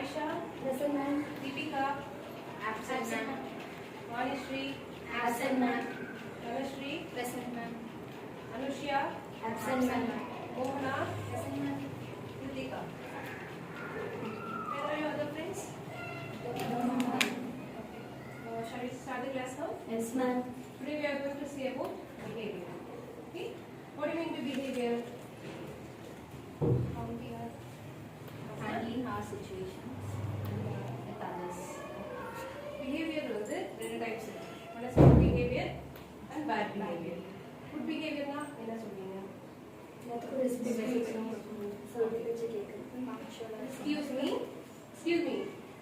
Aisha. Present ma'am. Deepika. Absent ma'am. Vanishree. Absent ma'am. Tanushree. Present ma'am. Anushya. Absent ma'am. Mohana. Present ma'am. Kritika. Where are your other friends? Okay. Uh, shall we start the class now? Yes ma'am. Today we are going to see about behavior. Okay. What do you mean by behavior? How we are handling our situation. behavior வந்து ரெண்டு types இருக்கு one is good behaviour and bad behaviour good பிஹேவியர்னா என்ன சொல்றீங்க Excuse me. Excuse me.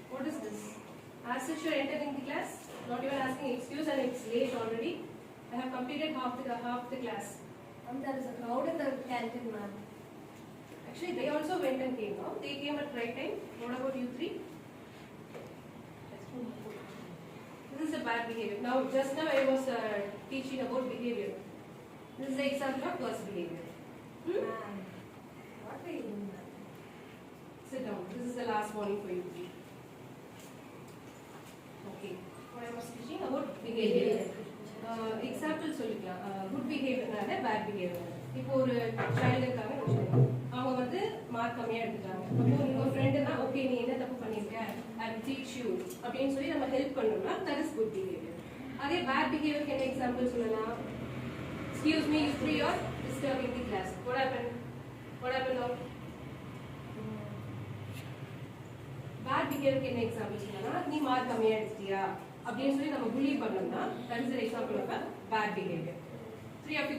What is this? As such, you are entering the class, not even asking excuse, and it's late already. I have completed half the half the class. There is a crowd in the canteen, ma'am. Actually, they also went and came. No? They came at right time. What about you bad behavior. Now, just now I was uh, teaching about behavior. This is the example of worst behavior. Hmm? Ma'am, what are you doing, ma'am? Sit down. This is the last warning for you. Okay. What I was teaching about behavior. Uh, example சொல்லிக்கலாம் good பிஹேவியர்னால bad behaviour இப்போ ஒரு child இருக்காங்க வச்சுக்கோங்க. அவங்க வந்து mark கம்மியாக எடுத்துட்டாங்க அப்போ உங்கள் ஃப்ரெண்டுனா ஓகே நீ என்ன தப்பு பண்ணியிருக்க ஐ டீச் யூ அப்படின்னு சொல்லி நம்ம ஹெல்ப் பண்ணோம்னா தட் இஸ் குட் பிஹேவியர் அதே பேட் பிஹேவியருக்கு என்ன எக்ஸாம்பிள் சொல்லலாம்? Excuse me you free are disturbing the class what happen what happen now bad பிஹேவியருக்கு என்ன எக்ஸாம்பிள் சொல்லலாம் நீ மார்க் கம்மியா எடுத்துட்டியா? அப்படின்னு சொல்லி நம்ம புலி பண்ணோம்னா that is example of bad behaviour three of you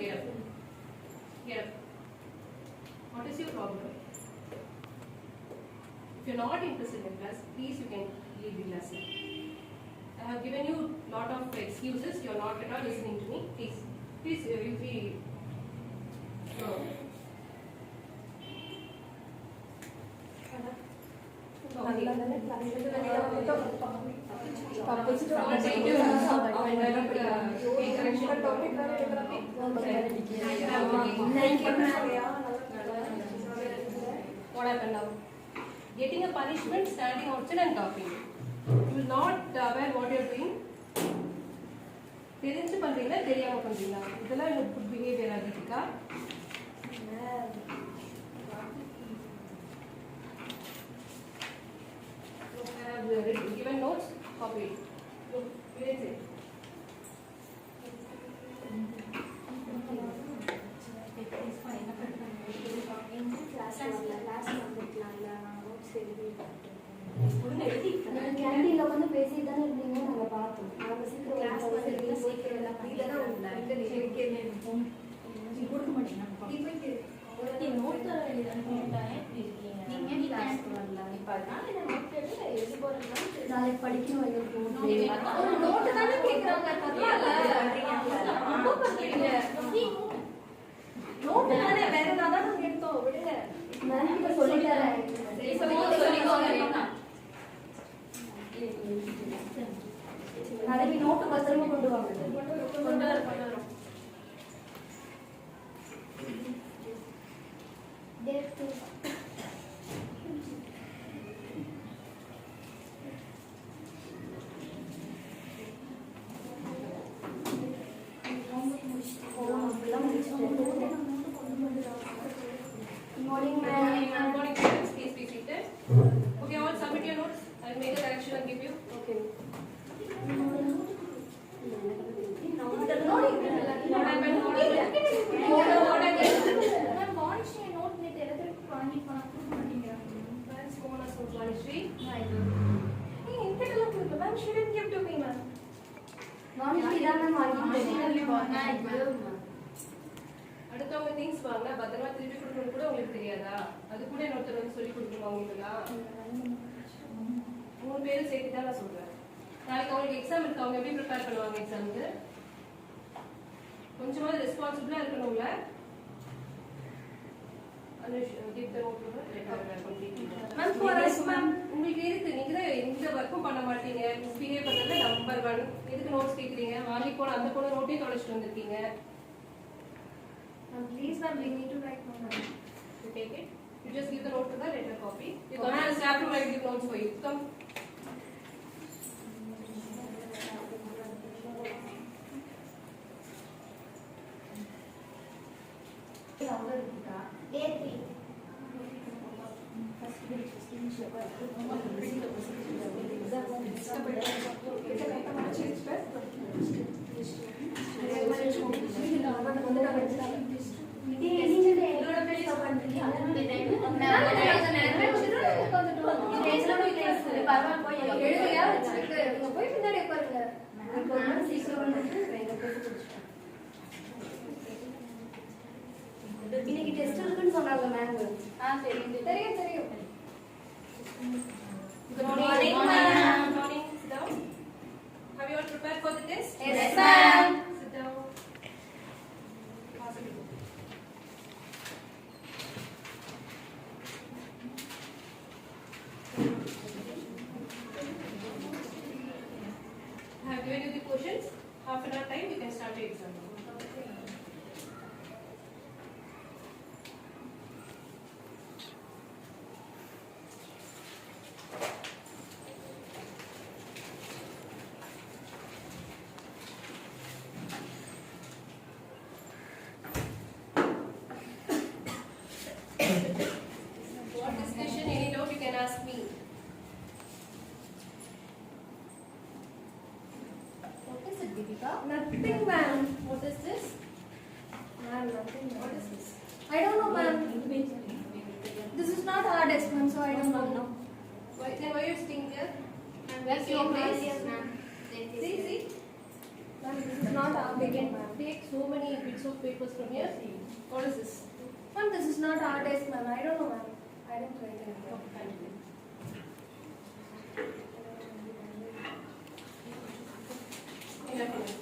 not interested in class, please you can leave the lesson. I have given you lot of excuses. You're not at all listening to me. Please, please, uh, if we. No. Okay. What happened now? Getting a punishment, standing outside and talking. You will not aware what you are doing. தெரிஞ்சு பண்றீங்களா தெரியாம பண்றீங்களா இதெல்லாம் எனக்கு good behaviour ஆகிட்டுக்கா I have written- given notes, copy it. வந்து பேசிட்டு தானே இருந்தீங்க? நாங்க பார்த்தோம். நாங்க சீக்கிரம் சீக்கிரம் எல்லாம் வீட்டுல தான் உண்டு. இந்த நிகழ்ச்சி நாளைக்கு படிக்கணும் note தானே கேக்குறாங்க, morning, ma'am. Good morning, students. Please be seated. Okay, all submit your notes. I'll make a correction and give you. Okay. Good morning. Good morning. She didn't give to me, ma'am. நாளைக்கு தான் ma'am வாங்கிட்டேன் அடுத்தவங்க things வாங்க பத்திரமா திருப்பி கொடுக்கணும் கூட உங்களுக்கு தெரியாதா? அது கூட இன்னொருத்தர் வந்து சொல்லி கொடுக்கணுமா உங்களுக்கு மூணு பேரும் சேர்த்து தான் நான் சொல்றேன். நாளைக்கு அவங்களுக்கு எக்ஸாம் இருக்கு. அவங்க எப்படி ப்ரிப்பேர் பண்ணுவாங்க எக்ஸாமுக்கு கொஞ்சமாவது ரெஸ்பான்சிபிளா இருக்கணும்ல? Ma'am, for us, ma'am. உங்களுக்கு எதுக்கு நீங்க தான் எந்த ஒர்க்கும் பண்ண மாட்டீங்க மிஸ்பிஹேவ் பண்றதுல நம்பர் ஒன் எதுக்கு நோட்ஸ் கேக்குறீங்க வாங்கி போன அந்த பொண்ணு நோட்டையும் தொலைச்சிட்டு வந்திருக்கீங்க take it. You just give the note to the letter copy. You come and staff room. I will give notes for இன்னைக்கு டெஸ்ட் இருக்குன்னு சொன்னாங்க மேம் ஆ தெரியும். தெரியும் தெரியும். Good morning. morning, Good morning. Sit down. Have you all prepared for the test? Yes, ma'am. Sit down. I have given you the questions. Half an hour time, you can start your exam. What discussion, any doubt, you can ask me. What is it, Deepika? Nothing, ma'am. What is this? Ma'am, nothing, ma'am. What is this? I don't know, ma'am. This is not our desk, ma'am, so I don't know. Why, then why are you sitting there? And That's your your place? place, ma'am. See, see, Ma'am, this is not our weekend, ma'am. take so many bits of papers from here. What is this? Ma'am, this is not our desk, ma'am. I don't know, ma'am. I don't write anything. Okay, thank you. Enough, enough.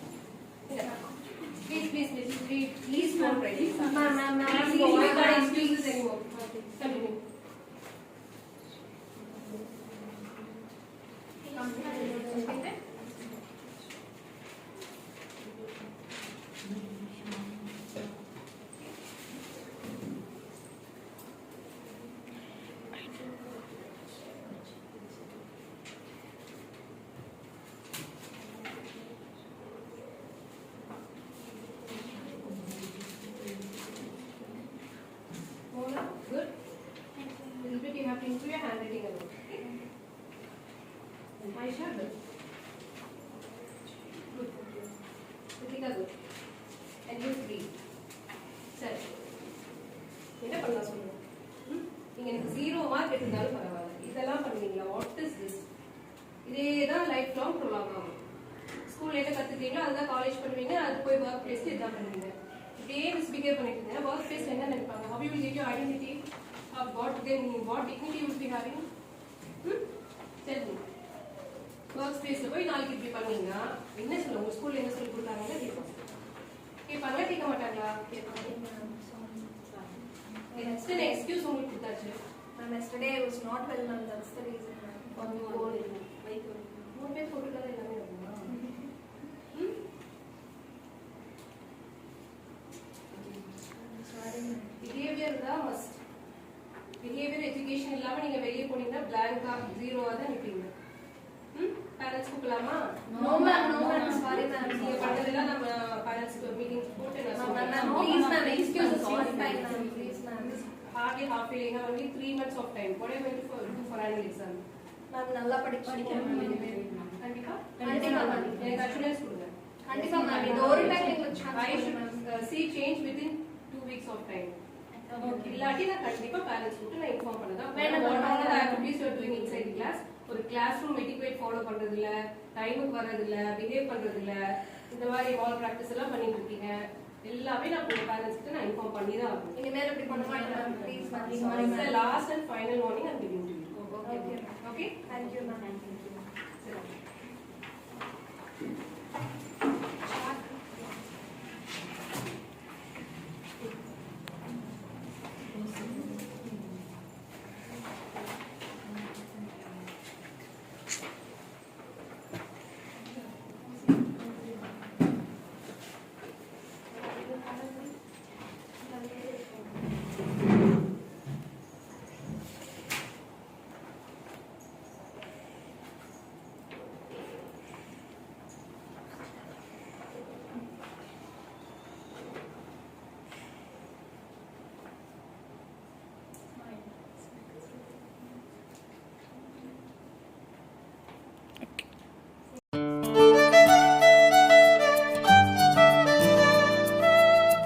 Enough. Please, please, please, please, please don't write this. Ma'am, ma'am, into your handwriting alone. little. Okay? I Aisha, good. Good. Good. And you three. சரி என்ன பண்ணலாம் சொல்லுங்க ம்? நீங்க எனக்கு zero mark எடுத்தாலும் பரவாயில்ல இதெல்லாம் பண்ணுவீங்களா வாட் இஸ் திஸ் இதே தான் லைஃப் லாங் ப்ரொலாங் ஆகும் ஸ்கூல்ல என்ன கத்துக்கிறீங்களோ அதுதான் காலேஜ் பண்ணுவீங்க அது போய் ஒர்க் பிளேஸ்ல இதான் பண்ணுவீங்க இப்படியே மிஸ்பிஹேவ் பண்ணிட்டு இருந்தேன் ஒர்க் பிளேஸ்ல என்ன நினைப்பாங்க how you will get identity of what then what dignity you will be having? ம் சரி ஒர்க் ஸ்பேஸ்ல போய் நாளைக்கு இப்படி பண்ணீங்கன்னா என்ன சொல்லுங்க உங்க ஸ்கூல்ல என்ன சொல்லி கொடுத்தாங்கன்னா கேட்பாங்க கேட்பாங்களா கேட்க மாட்டாங்களா? கேட்பாங்க. நெக்ஸ்ட் எக்ஸ்கியூஸ் உங்களுக்கு கொடுத்தாச்சு? Was not well, ma'am. That's the reason, ma'am. வந்து போன் மூணு பேர் போட்டுட்டாலே எல்லாமே வருமா ம் Sorry, ma'am. பிஹேவியர் தான் மஸ்ட் பிஹேவியர் எஜுகேஷன் இல்லாம நீங்க வெளியே போனீங்கன்னா பிளாங்கா ஜீரோவா தான் நிப்பீங்க பேரண்ட்ஸ் கூப்பிடலாமா No, ma'am. No, ma'am. Sorry, ma'am. நீங்க பண்ணதெல்லாம் நம்ம பேரண்ட்ஸ்க்கு மீட்டிங் போட்டு நான் சொல்றேன். Please, ma'am. hardly half year, you have only three months of time. What are you going to for, do for annual exam? Ma'am, நல்லா படிக்க படிக்கிறேன் கண்டிப்பா கண்டிப்பா, ma'am. எனக்கு assurance கொடுங்க கண்டிப்பா, ma'am. இந்த ஒரு should கொடுங்க, uh, see change within two weeks of time. இல்லாட்டி நான் கண்டிப்பா பேரண்ட்ஸ் கூட்டு நான் inform you are doing inside the class. ஒரு கிளாஸ் ரூம் எட்டிக்வேட் ஃபாலோ பண்றது இல்ல டைமுக்கு வர்றது இல்ல பிஹேவ் பண்றது இல்ல இந்த மாதிரி வால் பிராக்டிஸ் எல்லாம் பண்ணிட்டு இருக்கீங்க. எல்லாமே நான் உங்க பேரண்ட்ஸ் கிட்ட நான் இன்ஃபார்ம் பண்ணி தான் ஆகணும். இனிமேல் இப்படி பண்ண மாட்டேன். ma'am. Please, ma'am. It's Sorry, the ma'am. last and final warning I'm giving to you. Okay, ma'am.